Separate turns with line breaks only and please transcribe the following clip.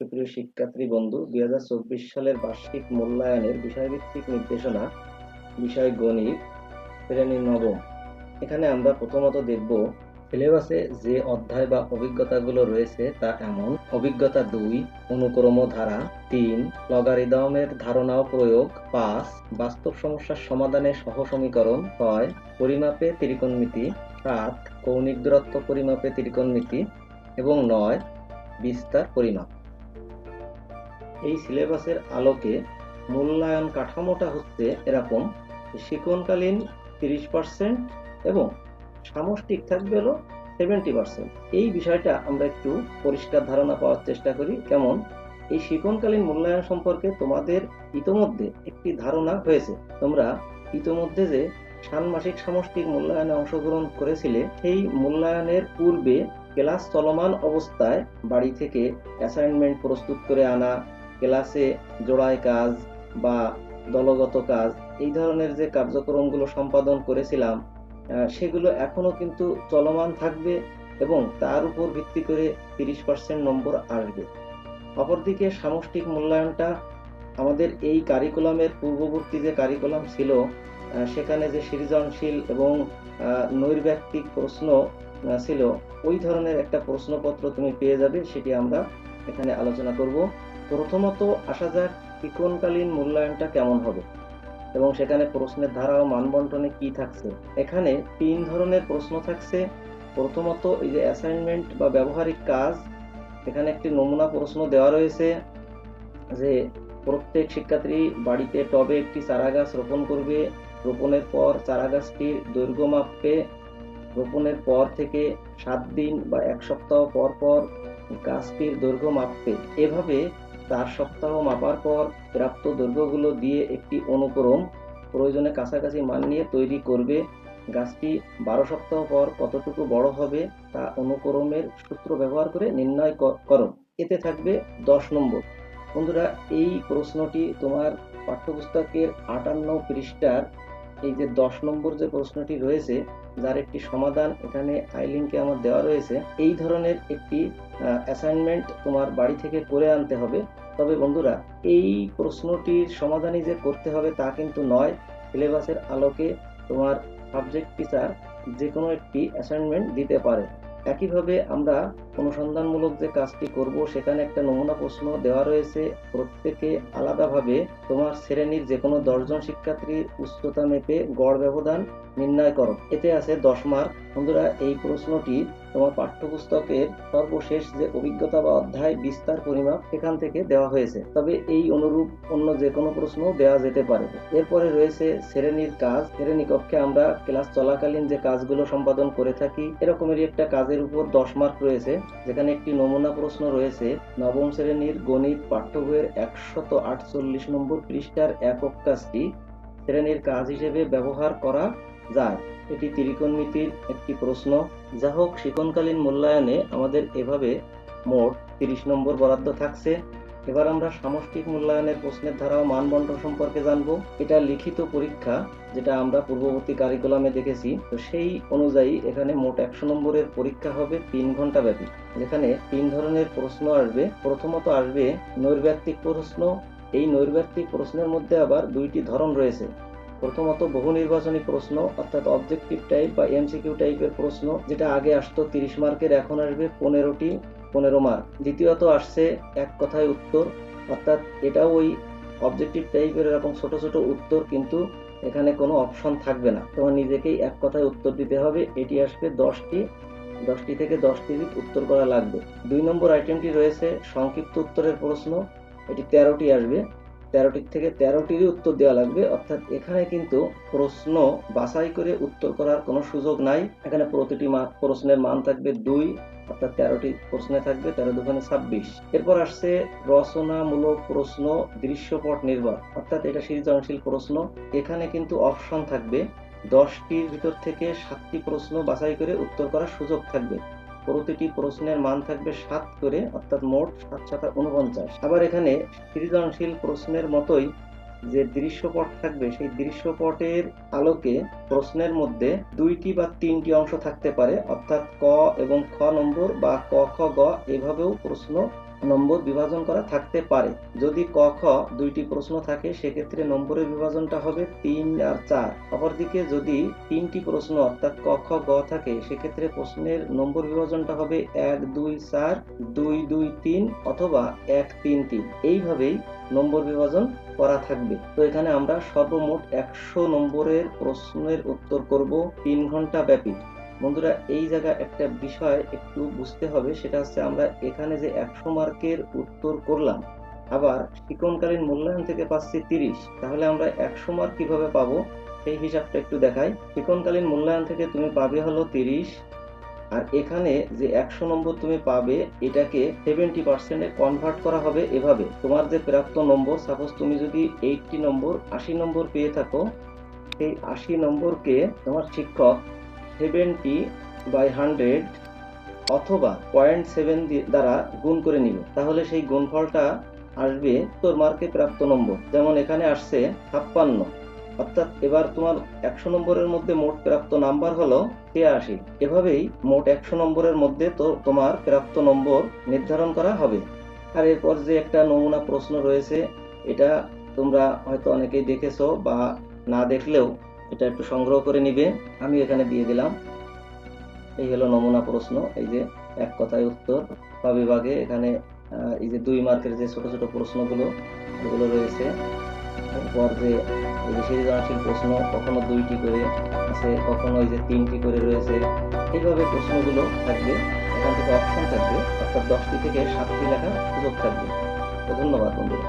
সুপ্রিয় শিক্ষার্থী বন্ধু, দুই হাজার চব্বিশ সালের বার্ষিক মূল্যায়নের বিষয়ভিত্তিক নির্দেশনা, বিষয় গণিত, শ্রেণি নবম। এখানে আমরা প্রথমত দেখব, সিলেবাসে যে অধ্যায় বা অভিজ্ঞতাগুলো রয়েছে তা এমন। অভিজ্ঞতা দুই, অনুক্রম ধারা তিন, লগারিদমের ধারণা ও প্রয়োগ পাঁচ, বাস্তব সমস্যার সমাধানে সহ সমীকরণ ছয়, পরিমাপে ত্রিকোণমিতি সাত, কৌণিক দূরত্ব পরিমাপে ত্রিকোণমিতি এবং নয়, বিস্তার পরিমাপ। এই সিলেবাসের আলোকে মূল্যায়ন কাঠামোটা হচ্ছে এরকম, শিকনকালীন তিরিশ পার্সেন্ট এবং সামষ্টিক থাকবে হলো সেভেন্টি পার্সেন্ট এই বিষয়টা আমরা একটু পরিষ্কার ধারণা পাওয়ার চেষ্টা করি। কেমন? এই শিকনকালীন মূল্যায়ন সম্পর্কে তোমাদের ইতোমধ্যে একটি ধারণা হয়েছে। তোমরা ইতোমধ্যে যে ষান্মাসিক সামষ্টিক মূল্যায়নে অংশগ্রহণ করেছিলে, সেই মূল্যায়নের পূর্বে ক্লাস চলমান অবস্থায় বাড়ি থেকে অ্যাসাইনমেন্ট প্রস্তুত করে আনা ক্লাসে জোড়ায় কাজ বা দলগত কাজ, এই ধরনের যে কার্যক্রমগুলো সম্পাদন করেছিলাম সেগুলো এখনও কিন্তু চলমান থাকবে এবং তার উপর ভিত্তি করে তিরিশ পার্সেন্ট নম্বর আসবে। অপরদিকে সামষ্টিক মূল্যায়নটা, আমাদের এই কারিকুলামের পূর্ববর্তী যে কারিকুলাম ছিল সেখানে যে সৃজনশীল এবং নৈর্ব্যক্তিক প্রশ্ন ছিল, ওই ধরনের একটা প্রশ্নপত্র তুমি পেয়ে যাবে, সেটি আমরা এখানে আলোচনা করব। প্রথমত আসা যাক ত্রিকোণকালীন মূল্যায়নটা কেমন হবে এবং সেখানে প্রশ্নের ধারা ও মানবন্টনে কি থাকছে। এখানে তিন ধরনের প্রশ্ন থাকছে। প্রথমত এই যে অ্যাসাইনমেন্ট বা ব্যবহারিক কাজ, এখানে একটি নমুনা প্রশ্ন দেওয়া রয়েছে যে প্রত্যেক শিক্ষার্থী বাড়িতে টবে একটি চারা গাছ রোপণ করবে, রোপণের পর চারা গাছটির দৈর্ঘ্য মাপবে, রোপণের পর থেকে সাত দিন বা এক সপ্তাহ পর পর গাছটির দৈর্ঘ্য মাপবে। এভাবে চার সপ্তাহ মাপার পর প্রাপ্ত দৈর্ঘ্যগুলো দিয়ে একটি অনুক্রম প্রয়োজনে কাছাকাছি মান নিয়ে তৈরি করবে। গাছটি বারো সপ্তাহ পর কতটুকু বড় হবে তা অনুক্রমের সূত্র ব্যবহার করে নির্ণয় করো। এতে থাকবে দশ নম্বর। বন্ধুরা, এই প্রশ্নটি তোমার পাঠ্যপুস্তকের আটান্ন পৃষ্ঠার এই যে দশ নম্বর যে প্রশ্নটি রয়েছে যার একটি সমাধান এখানে আই লিঙ্কে আমার দেওয়া রয়েছে, এই ধরনের একটি অ্যাসাইনমেন্ট তোমার বাড়ি থেকে করে আনতে হবে। তবে বন্ধুরা, এই প্রশ্নটির সমাধানই যে করতে হবে তা কিন্তু নয়। সিলেবাসের আলোকে তোমার সাবজেক্ট টিচার যে কোনো একটি অ্যাসাইনমেন্ট দিতে পারে। একইভাবে আমরা অনুসন্ধানমূলক যে কাজটি করব, সেখানে একটা নমুনা প্রশ্ন দেওয়া রয়েছে। প্রত্যেকে আলাদাভাবে তোমার শ্রেণির যে কোনো দশজন শিক্ষার্থীর উচ্চতা মেপে গড় ব্যবধান নির্ণয় করো। এতে আছে দশ মার্ক। বন্ধুরা, এই প্রশ্নটি তোমার পাঠ্যপুস্তকের সর্বশেষ যে অভিজ্ঞতা বা অধ্যায় বিস্তার পরিমাপ, সেখান থেকে দেওয়া হয়েছে। তবে এই অনুরূপ অন্য যে কোনো প্রশ্ন দেওয়া যেতে পারে। এরপরে রয়েছে শ্রেণির কাজ। শ্রেণি কক্ষে আমরা ক্লাস চলাকালীন যে কাজগুলো সম্পাদন করে থাকি, এরকমেরই একটা কাজের উপর দশ মার্ক রয়েছে। যেখানে একটি নমুনা প্রশ্ন রয়েছে, নবম শ্রেণির গণিত পাঠ্য বইয়ের একশত আটচল্লিশ নম্বর পৃষ্ঠার একক কাজটি শ্রেণির কাজ হিসেবে ব্যবহার করা যায়। এটি ত্রিকোণমিতির একটি প্রশ্ন। যা হোক শিক্ষণকালীন মূল্যায়নে আমাদের এভাবে মোট তিরিশ নম্বর বরাদ্দ থাকছে। এবার আমরা সামষ্টিক মূল্যায়নের প্রশ্নের ধারা ও সম্পর্কে জানব। এটা লিখিত পরীক্ষা, যেটা আমরা পূর্ববর্তী কারিকুলামে দেখেছি। তো সেই অনুযায়ী এখানে মোট একশো নম্বরের পরীক্ষা হবে তিন ঘণ্টা ব্যাপী। যেখানে তিন ধরনের প্রশ্ন আসবে। প্রথমত আসবে নৈর্ব্যক্তিক প্রশ্ন। এই নৈর্ব্যক্তিক প্রশ্নের মধ্যে আবার দুইটি ধরন রয়েছে। প্রথমত বহু নির্বাচনী প্রশ্ন, অর্থাৎ অবজেক্টিভ টাইপ বা এমসিকিউ টাইপের প্রশ্ন, যেটা আগে আসতো তিরিশ মার্কের, এখন আসবে পনেরোটি। পনেরো মার্ক দ্বিতীয়ত আসছে এক কথায় উত্তর, অর্থাৎ এটাও ওই অবজেক্টিভ টাইপের এরকম ছোট ছোট উত্তর, কিন্তু এখানে কোনো অপশন থাকবে না। তোমার নিজেকেই এক কথায় উত্তর দিতে হবে। এটি আসবে দশটি দশটি থেকে দশটি উত্তর করা লাগবে। দুই নম্বর আইটেমটি রয়েছে সংক্ষিপ্ত উত্তরের প্রশ্ন। এটি তেরোটি আসবে। তেরোটির থেকে তেরোটিরই উত্তর দেওয়া লাগবে। অর্থাৎ এখানে কিন্তু প্রশ্ন বাছাই করে উত্তর করার কোনো সুযোগ নাই। এখানে প্রতিটি প্রশ্নের মান থাকবে দুই। অর্থাৎ তেরোটি প্রশ্নে থাকবে, তেরো দুখানে ছাব্বিশ। এরপর আসছে রচনামূলক প্রশ্ন, দৃশ্যপট নির্ভর অর্থাৎ এটা সৃজনশীল প্রশ্ন। এখানে কিন্তু অপশন থাকবে, দশটির ভিতর থেকে সাতটি প্রশ্ন বাছাই করে উত্তর করার সুযোগ থাকবে। প্রতিটি প্রশ্নের মান থাকবে সাত করে, অর্থাৎ মোট সাত সাতা উনপঞ্চাশ আবার এখানে সৃজনশীল প্রশ্নের মতোই যে দৃশ্যপট থাকবে, সেই দৃশ্যপটের আলোকে প্রশ্নের মধ্যে দুইটি বা তিনটি অংশ থাকতে পারে। অর্থাৎ ক এবং খ নম্বর বা ক, খ, গ, এভাবেও প্রশ্ন নম্বর বিভাজন করা থাকতে পারে। যদি ক, খ দুইটি প্রশ্ন থাকে, সেক্ষেত্রে নম্বরের বিভাজনটা হবে তিন আর চার। অপরদিকে যদি তিনটি প্রশ্ন অর্থাৎ ক, খ, গ থাকে, সেক্ষেত্রে প্রশ্নের নম্বর বিভাজনটা হবে এক, দুই, চার, দুই দুই, তিন অথবা এক, তিন তিন। এইভাবেই নম্বর বিভাজন করা থাকবে। তো এখানে আমরা সর্বমোট একশো নম্বরের প্রশ্নের উত্তর করব তিন ঘণ্টা ব্যাপী। বন্ধুরা, এই জায়গায় একটা বিষয় একটু বুঝতে হবে, সেটা হচ্ছে আমরা এখানে যে একশো মার্কের উত্তর করলাম, আবার শিক্ষণকালীন মূল্যায়ন থেকে পাচ্ছি তিরিশ, তাহলে আমরা একশো মার্ক কীভাবে পাবো? সেই হিসাবটা একটু দেখাই। শিক্ষণকালীন মূল্যায়ন থেকে তুমি পাবে হলো তিরিশ, আর এখানে যে একশো নম্বর তুমি পাবে, এটাকে সেভেন্টি পার্সেন্টে কনভার্ট করা হবে এভাবে। তোমার যে প্রাপ্ত নম্বর সাপোজ তুমি যদি এইটটি নম্বর, আশি নম্বর পেয়ে থাকো, সেই আশি নম্বরকে তোমার শিক্ষক সেভেন্টি বাই হান্ড্রেড অথবা পয়েন্ট সেভেন দ্বারা গুণ করে নিবে তাহলে সেই গুণফলটা আসবে তোর মার্কে প্রাপ্ত নম্বর। যেমন এখানে আসছে ছাপ্পান্ন। অর্থাৎ এবার তোমার একশো নম্বরের মধ্যে মোট প্রাপ্ত নাম্বার হলো ছিয়াশি এভাবেই মোট একশো নম্বরের মধ্যে তো তোমার প্রাপ্ত নম্বর নির্ধারণ করা হবে। আর এরপর যে একটা নমুনা প্রশ্ন রয়েছে, এটা তোমরা হয়তো অনেকেই দেখেছ বা না দেখলেও এটা একটু সংগ্রহ করে নিবে। আমি এখানে দিয়ে দিলাম। এই হলো নমুনা প্রশ্ন, এই যে এক কথায় উত্তর। বা বিভাগে এখানে এই যে দুই মার্কের যে ছোট ছোট প্রশ্নগুলো, এগুলো রয়েছে। এরপর যে এই যে সৃজনশীল প্রশ্ন, কখনো দুইটি করে আছে, কখনো এই যে তিনটি করে রয়েছে। এইভাবে প্রশ্নগুলো থাকবে। এখান থেকে অপশন থাকবে, অর্থাৎ দশটি থেকে সাতটি লেখার সুযোগ থাকবে। তো ধন্যবাদ বন্ধুরা।